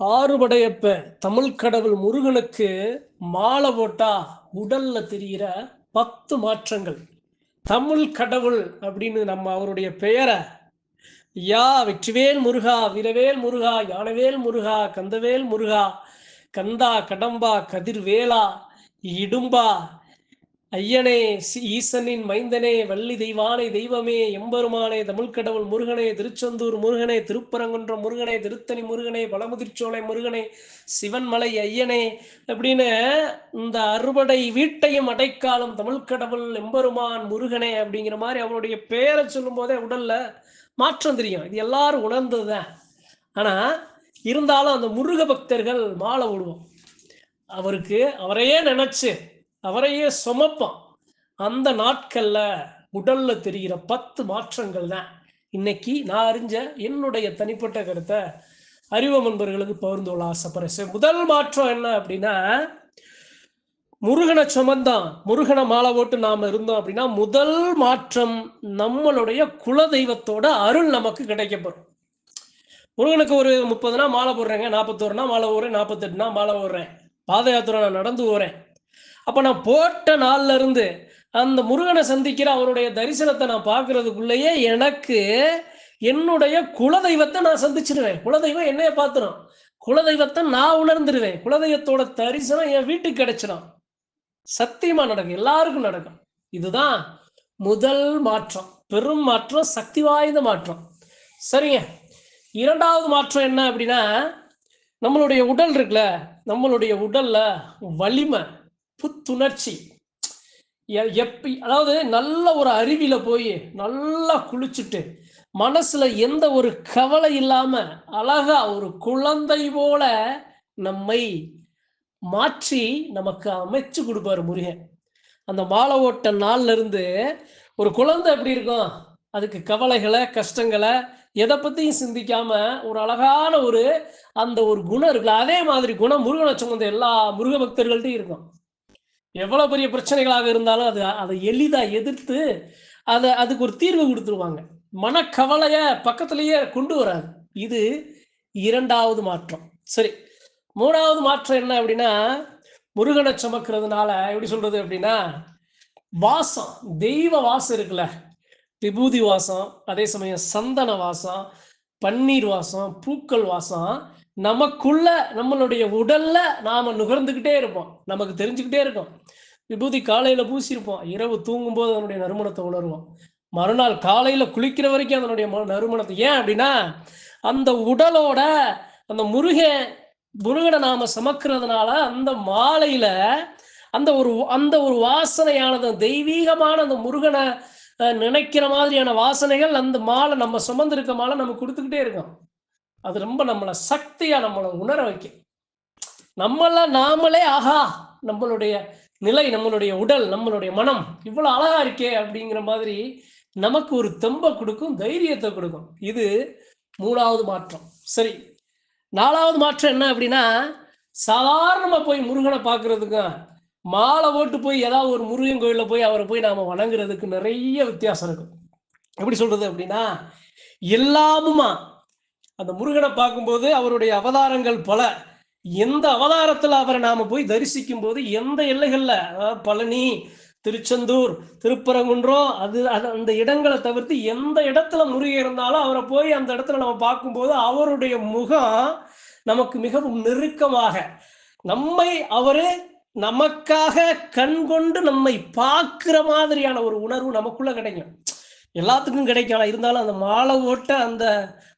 ஆறுபடையப்ப தமிழ் கடவுள் முருகனுக்கு மாலை போட்டா உடல்ல தெரிகிற பத்து மாற்றங்கள். தமிழ் கடவுள் அப்படின்னு நம்ம அவருடைய பெயரை யா வெற்றிவேல் முருகா வீரவேல் முருகா யானவேல் முருகா கந்தவேல் முருகா கந்தா கடம்பா கதிர்வேலா இடும்பா ஐயனே ஈசனின் மைந்தனே வள்ளி தெய்வானை தெய்வமே எம்பெருமானே தமிழ்க்கடவுள் முருகனே திருச்செந்தூர் முருகனே திருப்பரங்குன்றம் முருகனே திருத்தணி முருகனே பழமுதிர்ச்சோலை முருகனே சிவன்மலை ஐயனே அப்படின்னு இந்த அறுபடை வீட்டையும் அடைக்காலம் தமிழ்கடவுள் எம்பெருமான் முருகனே அப்படிங்கிற மாதிரி அவருடைய பெயரை சொல்லும் போதே உடல்ல மாற்றம் தெரியும். இது எல்லாரும் உணர்ந்ததுதான். ஆனா இருந்தாலும் அந்த முருக பக்தர்கள் மாலை விடுவோம் அவருக்கு அவரையே நினைச்சு அவரையே சுமப்பான். அந்த நாட்கள்ல உடல்ல தெரிகிற பத்து மாற்றங்கள் தான். இன்னைக்கு நான் அறிஞ்ச என்னுடைய தனிப்பட்ட கருத்தை அறிவு நண்பர்களுக்கு பகிர்ந்து கொள்ள ஆசைப்படுறேன். சரி, முதல் மாற்றம் என்ன அப்படின்னா முருகனை சுமந்தான். முருகனை மாலை போட்டு நாம இருந்தோம் அப்படின்னா முதல் மாற்றம் நம்மளுடைய குல தெய்வத்தோட அருள் நமக்கு கிடைக்கப்படும் முருகனுக்கு ஒரு முப்பதுனா மாலை போடுறேங்க நாற்பத்தோருனா மாலை போடுறேன் நாற்பத்தெட்டுனா மாலை போடுறேன். பாத யாத்திரை நான் நடந்து போகிறேன் அப்போ நான் போட்ட நாள்ல இருந்து அந்த முருகனை சந்திக்கிற அவருடைய தரிசனத்தை நான் பார்க்கறதுக்குள்ளேயே எனக்கு என்னுடைய குலதெய்வத்தை நான் சந்திச்சிருவேன். குலதெய்வம் என்னைய பார்த்துரும். குலதெய்வத்தை நான் உணர்ந்துருவேன். குலதெய்வத்தோட தரிசனம் என் வீட்டுக்கு கிடைச்சிடும் சத்தியமா நடக்கும். எல்லாருக்கும் நடக்கும். இதுதான் முதல் மாற்றம். பெரும் மாற்றம் சக்தி வாய்ந்த மாற்றம். சரிங்க. இரண்டாவது மாற்றம் என்ன அப்படின்னா நம்மளுடைய உடல் இருக்குல்ல நம்மளுடைய உடல்ல வலிமை புத்துணர்ச்சி. எ- எப்பி அதாவது நல்ல ஒரு அருவியில போய் நல்லா குளிச்சுட்டு மனசுல எந்த ஒரு கவலை இல்லாம அழகா ஒரு குழந்தை போல நம்மை மாற்றி நமக்கு அமைச்சு கொடுப்பாரு முருகன். அந்த மாலை ஓட்ட நாள்ல இருந்து ஒரு குழந்தை எப்படி இருக்கும்? அதுக்கு கவலைகளை கஷ்டங்களை எதை பற்றியும் சிந்திக்காம ஒரு அழகான ஒரு அந்த ஒரு குணம் இருக்குல்ல அதே மாதிரி குணம் முருகனை சுமந்த எல்லா முருக பக்தர்கள்ட்டையும் இருக்கும். எவ்வளோ பெரிய பிரச்சனைகளாக இருந்தாலும் அது அதை எளிதாக எதிர்த்து அதை அதுக்கு ஒரு தீர்வு கொடுத்துருவாங்க. மனக்கவலையை பக்கத்திலேயே கொண்டு வராது. இது இரண்டாவது மாற்றம். சரி மூணாவது மாற்றம் என்ன அப்படின்னா முருகனை சுமக்கிறதுனால எப்படி சொல்றது அப்படின்னா வாசம் தெய்வ வாசம் இருக்குல்ல விபூதி வாசம் அதே சமயம் சந்தன வாசம் பன்னீர் வாசம் பூக்கள் வாசம் நமக்குள்ள நம்மளுடைய உடல்ல நாம நுகர்ந்துக்கிட்டே இருப்போம். நமக்கு தெரிஞ்சுக்கிட்டே இருக்கும். விபூதி காலையில பூசியிருப்போம். இரவு தூங்கும்போது அதனுடைய நறுமணத்தை உணர்வோம். மறுநாள் காலையில குளிக்கிற வரைக்கும் அதனுடைய ம- நறுமணத்தை ஏன் அப்படின்னா அந்த உடலோட அந்த முருகன் முருகனை நாம சமக்கிறதுனால அந்த மாலையில அந்த ஒரு அந்த ஒரு வாசனையானது தெய்வீகமான அந்த முருகனை நினைக்கிற மாதிரியான வாசனைகள் அந்த மாலை நம்ம சுமந்திருக்க மாலை நம்ம கொடுத்துக்கிட்டே இருக்கோம். அது ரொம்ப நம்மளை சக்தியா நம்மளை உணர வைக்கும். நம்மளாம் நாமளே ஆஹா நம்மளுடைய நிலை நம்மளுடைய உடல் நம்மளுடைய மனம் இவ்வளவு அழகா இருக்கே அப்படிங்கிற மாதிரி நமக்கு ஒரு தெம்பை கொடுக்கும் தைரியத்தை கொடுக்கும். இது மூணாவது மாற்றம். சரி நாலாவது மாற்றம் என்ன அப்படின்னா சாதாரணமா போய் முருகனை பார்க்கறதுக்கும் மாலை போட்டு போய் ஏதாவது ஒரு முருகன் கோயிலில் போய் அவரை போய் நாம் வணங்குறதுக்கு நிறைய வித்தியாசம் இருக்கும். எப்படி சொல்றது அப்படின்னா எல்லாமுமா அந்த முருகனை பார்க்கும்போது அவருடைய அவதாரங்கள் பல. எந்த அவதாரத்தில் அவரை நாம் போய் தரிசிக்கும் போது எந்த எல்லைகளில் அதாவது பழனி திருச்செந்தூர் திருப்பரங்குன்றம் அது அது அந்த இடங்களை தவிர்த்து எந்த இடத்துல முருகன் இருந்தாலும் அவரை போய் அந்த இடத்துல நம்ம பார்க்கும்போது அவருடைய முகம் நமக்கு மிகவும் நெருக்கமாக. நம்மை அவரு நமக்காக கண் கொண்டு நம்மை பார்க்கிற மாதிரியான ஒரு உணர்வு நமக்குள்ள கிடைக்கும். எல்லாத்துக்கும் கிடைக்கும். இருந்தாலும் அந்த மாலை ஓட்ட அந்த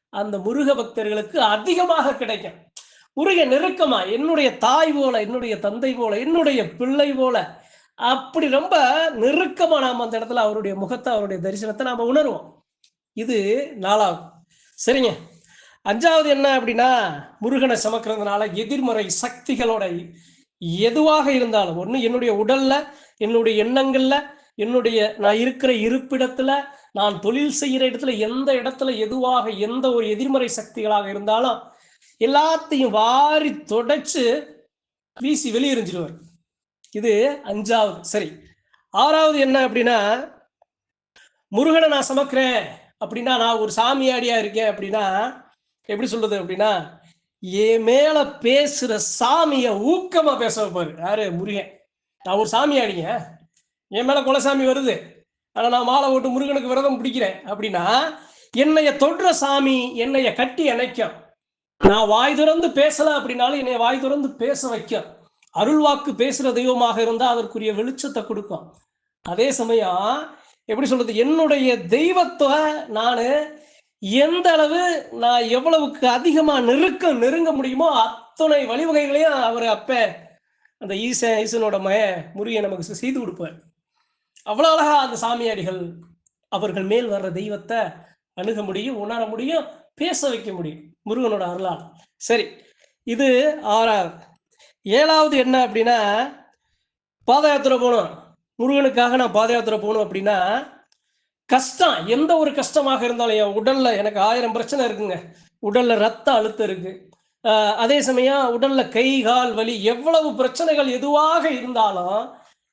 அந்த முருக பக்தர்களுக்கு அதிகமாக கிடைக்கும். முருக நெருக்கமா என்னுடைய தாய் போல என்னுடைய தந்தை போல என்னுடைய பிள்ளை போல அப்படி ரொம்ப நெருக்கமா நாம் அந்த இடத்துல அவருடைய முகத்தை அவருடைய தரிசனத்தை நாம உணர்வோம். இது நாலாவது. சரிங்க. அஞ்சாவது என்ன அப்படின்னா முருகனை சமக்கிறதுனால எதிர்மறை சக்திகளோட எதுவாக இருந்தாலும் ஒண்ணு என்னுடைய உடல்ல என்னுடைய எண்ணங்கள்ல என்னுடைய நான் இருக்கிற இருப்பிடத்துல நான் தொழில் செய்கிற இடத்துல எந்த இடத்துல எதுவாக எந்த ஒரு எதிர்மறை சக்திகளாக இருந்தாலும் எல்லாத்தையும் வாரி தொடச்சு வீசி வெளியெறிஞ்சிடுவார் இது அஞ்சாவது சரி. ஆறாவது என்ன அப்படின்னா முருகனை நான் சமக்கிறேன் அப்படின்னா நான் ஒரு சாமியாடியா இருக்கேன் அப்படின்னா எப்படி சொல்றது அப்படின்னா என் மேல பேசுற சாமிய ஊக்கமா பேச வைப்பாரு. யாரு? முருகன். நான் ஒரு சாமி அடிங்க என் மேல குலசாமி வருது. ஆனா நான் மாலை போட்டு முருகனுக்கு விரதம் பிடிக்கிறேன். அப்படின்னா என்னைய தொடுற சாமி என்னைய கட்டி அணைக்கும். நான் வாய் திறந்து பேசல அப்படின்னாலும் என்னை வாய் திறந்து பேச வைக்கும். அருள்வாக்கு பேசுற தெய்வமாக இருந்தா அதற்குரிய வெளிச்சத்தை கொடுக்கும். அதே சமயம் எப்படி சொல்றது? என்னுடைய தெய்வத்தை நான் எந்த அளவு நான் எவ்வளவுக்கு அதிகமா நெருக்க நெருங்க முடியுமோ அத்தனை வழிவகைகளையும் அவர் அப்ப அந்த ஈசன் ஈசனோட மய முருகன் நமக்கு செய்து கொடுப்பார். அவ்வளோ அழகா அந்த சாமியாடிகள் அவர்கள் மேல் வர்ற தெய்வத்தை அணுக முடியும் உணர முடியும் பேச வைக்க முடியும் முருகனோட அருளால். சரி இது ஆறாவது. ஏழாவது என்ன அப்படின்னா பாத யாத்திரை போகணும். முருகனுக்காக நான் பாத யாத்திரை போகணும் அப்படின்னா கஷ்டம் எந்த ஒரு கஷ்டமாக இருந்தாலும் என் உடல்ல எனக்கு ஆயிரம் பிரச்சனை இருக்குங்க. உடல்ல ரத்த அழுத்தம் இருக்கு. அதே சமயம் உடல்ல கை கால் வலி எவ்வளவு பிரச்சனைகள் எதுவாக இருந்தாலும்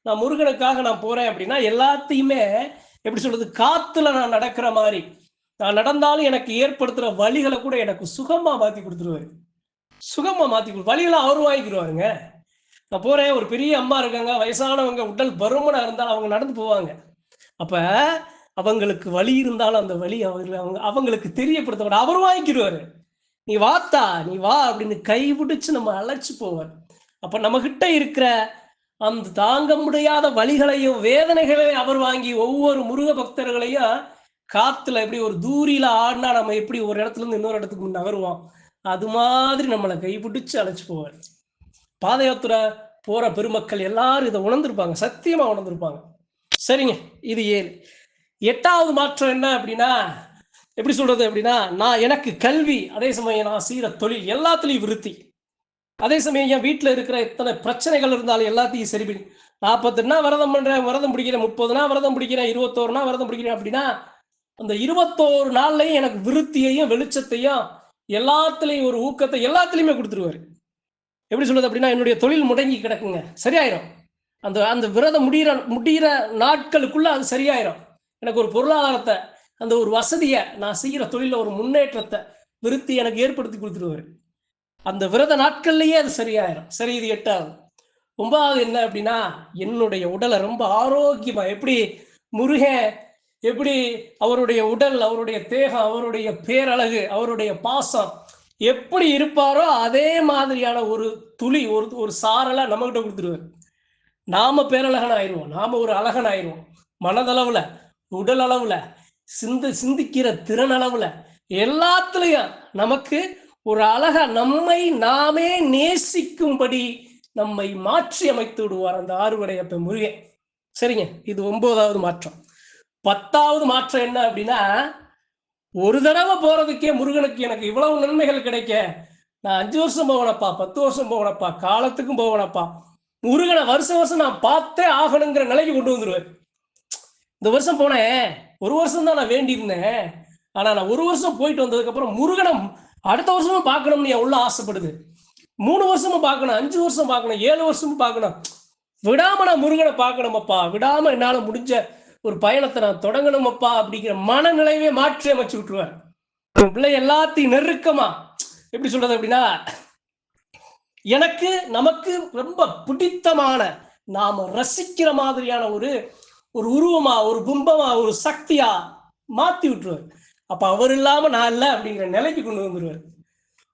நான் முருகனுக்காக நான் போறேன் அப்படின்னா எல்லாத்தையுமே எப்படி சொல்றது காத்துல நான் நடக்கிற மாதிரி. நான் நடந்தாலும் எனக்கு ஏற்படுத்துற வழிகளை கூட எனக்கு சுகமா மாத்தி கொடுத்துருவாரு. சுகமா மாத்தி கொடு வழிகளை அவர் வாங்கிக்கிடுவாருங்க நான் போறேன் ஒரு பெரிய அம்மா இருக்காங்க வயசானவங்க உடல் பருமனா இருந்தாலும் அவங்க நடந்து போவாங்க. அப்ப அவங்களுக்கு வழி இருந்தாலும் அந்த வழி அவர்கள் அவங்க அவங்களுக்கு தெரியப்படுத்தப்பட அவர் வாங்கிக்கிடுவாரு. நீ வாத்தா நீ வா அப்படின்னு கை பிடிச்சு நம்ம அழைச்சி போவார். அப்ப நம்ம கிட்ட இருக்கிற அந்த தாங்க முடியாத வழிகளையும் வேதனைகளையும் அவர் வாங்கி ஒவ்வொரு முருக பக்தர்களையும் காத்துல எப்படி ஒரு தூரியில ஆடினா நம்ம எப்படி ஒரு இடத்துல இருந்து இன்னொரு இடத்துக்கு நகருவோம்? அது மாதிரி நம்மளை கைபிடிச்சு அழைச்சி போவார். பாதயாத்திரை போற பெருமக்கள் எல்லாரும் இதை உணர்ந்திருப்பாங்க. சத்தியமா உணர்ந்திருப்பாங்க. சரிங்க இது ஏழு. எட்டாவது மாற்றம் என்ன அப்படின்னா எப்படி சொல்றது அப்படின்னா நான் எனக்கு கல்வி அதே சமயம் நான் செய்கிற தொழில் எல்லாத்துலேயும் விருத்தி. அதே சமயம் என் வீட்டில் இருக்கிற எத்தனை பிரச்சனைகள் இருந்தாலும் எல்லாத்தையும் சரி பண்ணி நாற்பத்தெட்டுனா விரதம் பண்ணுறேன் விரதம் பிடிக்கிறேன் முப்பதுனா விரதம் பிடிக்கிறேன் இருபத்தோருனா விரதம் பிடிக்கிறேன் அப்படின்னா அந்த இருபத்தோரு நாள்லையும் எனக்கு விருத்தியையும் வெளிச்சத்தையும் எல்லாத்துலேயும் ஒரு ஊக்கத்தை எல்லாத்துலேயுமே கொடுத்துருவாரு. எப்படி சொல்றது அப்படின்னா என்னுடைய தொழில் முடங்கி கிடக்குங்க. சரியாயிரும். அந்த அந்த விரதம் முடிகிற முடிகிற நாட்களுக்குள்ள அது சரியாயிரும். எனக்கு ஒரு பொருளாதாரத்தை அந்த ஒரு வசதியை நான் செய்கிற தொழிலில் ஒரு முன்னேற்றத்தை விருத்தி எனக்கு ஏற்படுத்தி கொடுத்துருவாரு அந்த விரத நாட்கள்லேயே அது சரியாயிரும். சரி இது எட்டாவது. ஒன்பதாவது என்ன அப்படின்னா என்னுடைய உடலை ரொம்ப ஆரோக்கியமா எப்படி முருகன் எப்படி அவருடைய உடல் அவருடைய தேகம் அவருடைய பேரழகு அவருடைய பாசம் எப்படி இருப்பாரோ அதே மாதிரியான ஒரு துளி ஒரு ஒரு சாரலாக நம்மகிட்ட கொடுத்துருவார் நாம பேரழகன் ஆயிடுவோம் நாம ஒரு அழகன் ஆயிடுவோம் மனதளவுல உடல் அளவுல சிந்த சிந்திக்கிற திறன் அளவுல எல்லாத்துலயும் நமக்கு ஒரு அழக நம்மை நாமே நேசிக்கும்படி நம்மை மாற்றி அமைத்து விடுவார் அந்த ஆறுவடையப்ப முருகன். சரிங்க இது ஒன்பதாவது மாற்றம். பத்தாவது மாற்றம் என்ன அப்படின்னா ஒரு தடவை போறதுக்கே முருகனுக்கு எனக்கு இவ்வளவு நன்மைகள் கிடைக்க. நான் அஞ்சு வருஷம் போகணப்பா பத்து வருஷம் போகணப்பா காலத்துக்கும் போகணப்பா முருகனை வருஷம் வருஷம் நான் பார்த்தே ஆகணுங்கிற நிலைக்கு கொண்டு வந்துருவேன். இந்த வருஷம் போனேன். ஒரு வருஷம் தான் நான் வேண்டியிருந்தேன். ஆனா நான் ஒரு வருஷம் போயிட்டு வந்ததுக்கு அப்புறம் முருகனம் அடுத்த வருஷமும் பார்க்கணும்னு என் உள்ள ஆசைப்படுது. மூணு வருஷமும் பார்க்கணும் அஞ்சு வருஷம் பார்க்கணும் ஏழு வருஷமும் பார்க்கணும். விடாம நான் முருகனை பார்க்கணுமப்பா. விடாம என்னால முடிஞ்ச ஒரு பயணத்தை நான் தொடங்கணுமப்பா அப்படிங்கிற மனநிலையவே மாற்றி அமைச்சு விட்டுருவேன். பிள்ளை எல்லாத்தையும் நெருக்கமா. எப்படி சொல்றது அப்படின்னா எனக்கு நமக்கு ரொம்ப பிடித்தமான நாம ரசிக்கிற மாதிரியான ஒரு ஒரு உருவமா ஒரு பிம்பமா ஒரு சக்தியா மாத்தி விட்டுருவார். அப்ப அவர் இல்லாம நான் இல்லை அப்படிங்கிற நிலைக்கு கொண்டு வந்துருவார்.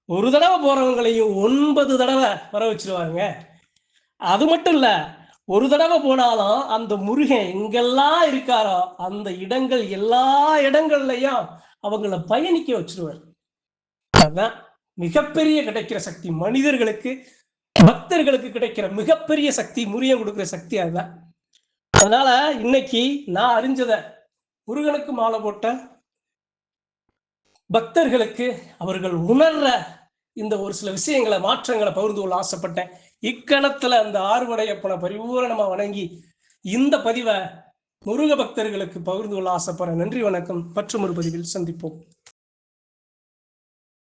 ஒரு தடவை போறவங்களையும் ஒன்பது தடவை வர வச்சிருவாங்க. அது மட்டும் இல்ல ஒரு தடவை போனாலும் அந்த முருகன் எங்கெல்லாம் இருக்காரோ அந்த இடங்கள் எல்லா இடங்கள்லையும் அவங்கள பயணிக்க வச்சிருவார். அதுதான் மிகப்பெரிய கிடைக்கிற சக்தி. மனிதர்களுக்கு பக்தர்களுக்கு கிடைக்கிற மிகப்பெரிய சக்தி முருகன் கொடுக்கிற சக்தி அதுதான். அதனால இன்னைக்கு நான் அறிஞ்சத முருகனுக்கு மாலை போட்ட பக்தர்களுக்கு அவர்கள் உணர்ற இந்த ஒரு சில விஷயங்களை மாற்றங்களை பகிர்ந்து கொள்ள ஆசைப்பட்டேன். இக்கணத்துல அந்த ஆறுவடையப்பனை பரிபூரணமா வணங்கி இந்த பதிவை முருக பக்தர்களுக்கு பகிர்ந்து கொள்ள ஆசைப்படுறேன். நன்றி வணக்கம். மற்றும் ஒரு பதிவில் சந்திப்போம்.